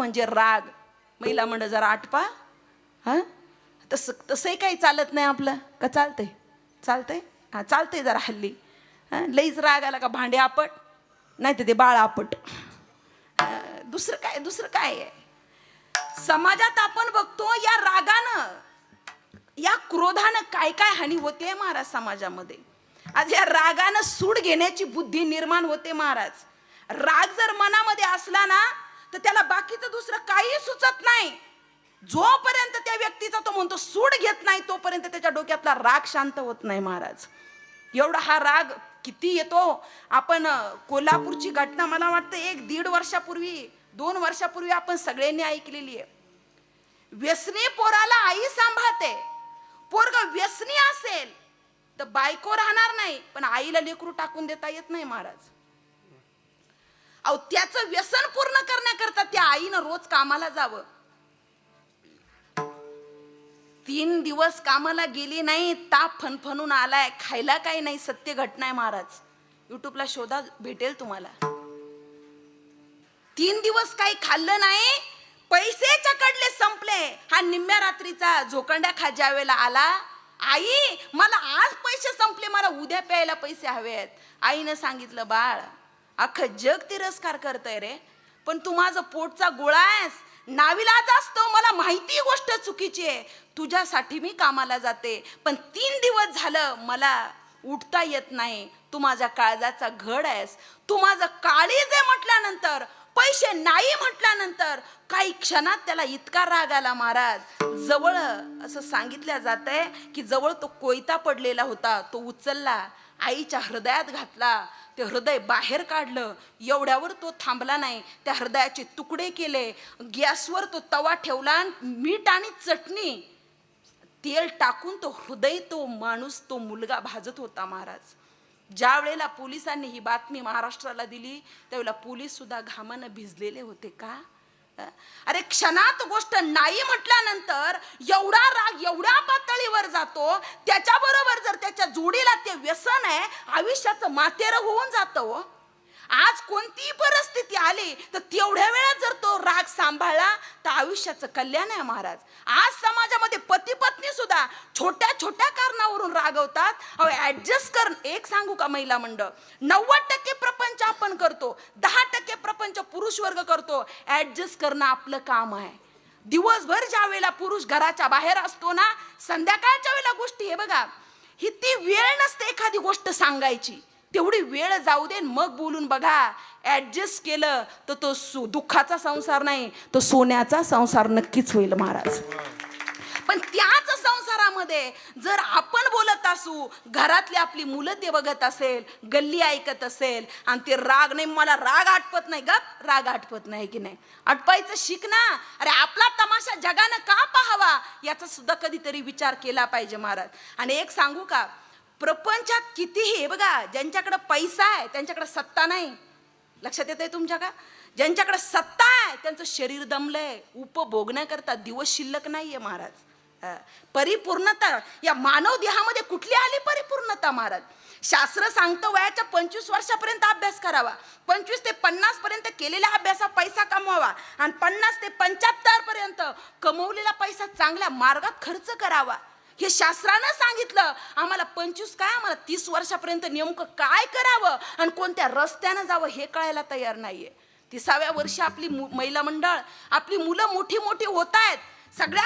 म्हणजे राग. महिला मंडळ जरा आटपा. हा? तसं तसंही काही चालत नाही आपलं. का चालतंय? चालतंय? हा चालतंय जरा हल्ली. लईच राग आला का भांडे आपट. नाही तर ते बाळ आपट. दुसरं काय दुसरं काय आहे? समाजात आपण बघतो या रागानं या क्रोधानं काय काय हानी होते महाराज समाजामध्ये. आज या रागानं सूड घेण्याची बुद्धी निर्माण होते महाराज. राग जर मनामध्ये असला ना तर त्याला बाकीचं दुसरं काही सुचत नाही. जोपर्यंत त्या व्यक्तीचा तो म्हणतो सूड घेत नाही तोपर्यंत त्याच्या डोक्यातला राग शांत होत नाही महाराज. एवढा हा राग किती येतो? आपण कोल्हापूरची घटना मला वाटतं एक दीड वर्षापूर्वी दोन वर्षापूर्वी आपण सगळ्यांनी ऐकलेली आहे. व्यसनी पोराला आई सांभाळते. पोरग व्यसनी असेल तर बायको राहणार नाही पण आईला लेकरू टाकून देता येत नाही महाराज. अहो त्याचं व्यसन पूर्ण करण्याकरता त्या आईनं रोज कामाला जावं. तीन दिवस कामाला गेली नाही ताप फनफनून आलाय खायला काही नाही सत्य घटना आहे महाराज. युट्यूबला शोधा भेटेल तुम्हाला. तीन दिवस काही खाल्लं नाही पैसे चकडले संपले. हा निम्म्या रात्रीचा झोकंड्या खाज्या वेळेला आला आई मला आज पैसे संपले मला उद्या प्यायला पैसे हवेत. आईनं सांगितलं बाळ अख्खं जग तिरस्कार करतय रे. पण तू माझं पोटचा गोळा आहेस. नाविलाज असतो मला माहिती गोष्ट चुकीची आहे. तुझ्यासाठी मी कामाला जाते. पण तीन दिवस झालं मला उठता येत नाही. तू माझ्या काळजाचा घड आहेस. तू माझं काळीज आहे म्हटल्यानंतर पैसे नाही म्हटल्यानंतर काही क्षणात त्याला इतका राग आला महाराज. जवळ असं सांगितलं जात आहे की जवळ तो कोयता पडलेला होता. तो उचलला आईच्या हृदयात घातला. ते हृदय बाहेर काढलं. एवढ्यावर तो थांबला नाही. त्या हृदयाचे तुकडे केले. गॅसवर तो तवा ठेवला आणि मीठ आणि चटणी. तेल टाकून तो हृदय तो माणूस तो मुलगा भाजत होता महाराज. ज्या वेळेला पोलिसांनी ही बातमी महाराष्ट्राला दिली त्यावेळेला पोलीस सुद्धा घामानं भिजलेले होते का? अरे क्षणात गोष्ट नाही म्हटल्यानंतर एवढा राग एवढ्या पातळीवर जातो त्याच्याबरोबर जर त्याच्या जोडीला ते व्यसन आहे आयुष्याचं मातेर होऊन जातं हो. आज कोणतीही परिस्थिती आली तर तेवढ्या वेळात जर तो राग सांभाळला तर आयुष्याचं कल्याण आहे महाराज. आज समाजामध्ये पती पत्नी सुद्धा छोट्या छोट्या कारणावरून रागवतात. अहो ऍडजस्ट कर. एक सांगू का महिला मंडळ? नव्वद टक्के प्रपंच आपण करतो दहा टक्के प्रपंच पुरुष वर्ग करतो. ऍडजस्ट करणं आपलं काम आहे. दिवसभर ज्या वेळेला पुरुष घराच्या बाहेर असतो ना संध्याकाळच्या वेळेला गोष्टी हे बघा ही ती वेळ नसते एखादी गोष्ट सांगायची. तेवढी वेळ जाऊ दे मग बोलून बघा. ऍडजस्ट केलं तर तो सु दुःखाचा संसार नाही तो सोन्याचा संसार नक्कीच होईल महाराज. पण त्याच संसारामध्ये जर आपण बोलत असू घरातली आपली मुलं ते बघत असेल गल्ली ऐकत असेल आणि ते राग नाही मला राग आटपत नाही ग राग आटपत नाही की नाही. आटपायचं शिक ना. अरे आपला तमाशा जगानं का पाहावा? याचा सुद्धा कधीतरी विचार केला पाहिजे महाराज. आणि एक सांगू का? प्रपंचात कितीही बघा ज्यांच्याकडं पैसा आहे त्यांच्याकडे सत्ता नाही. लक्षात येत आहे तुमच्या का? ज्यांच्याकडे सत्ता आहे त्यांचं शरीर दमलंय उपभोगण्याकरता दिवस शिल्लक नाहीये महाराज. परिपूर्णता या मानव देहामध्ये कुठली आली परिपूर्णता महाराज? शास्त्र सांगतं वयाच्या पंचवीस वर्षापर्यंत अभ्यास करावा. पंचवीस ते पन्नास पर्यंत केलेल्या अभ्यासा पैसा कमवावा. आणि पन्नास ते पंच्याहत्तर पर्यंत कमवलेला पैसा चांगल्या मार्गात खर्च करावा. हे शास्त्रानं सांगितलं. आम्हाला पंचवीस काय आम्हाला तीस वर्षापर्यंत नेमकं काय करावं आणि कोणत्या रस्त्यानं जावं हे कळायला तयार नाहीये. तिसाव्या वर्षी आपली मु- महिला मंडळ आपली मुलं मोठी मोठी होत आहेत. सगळ्या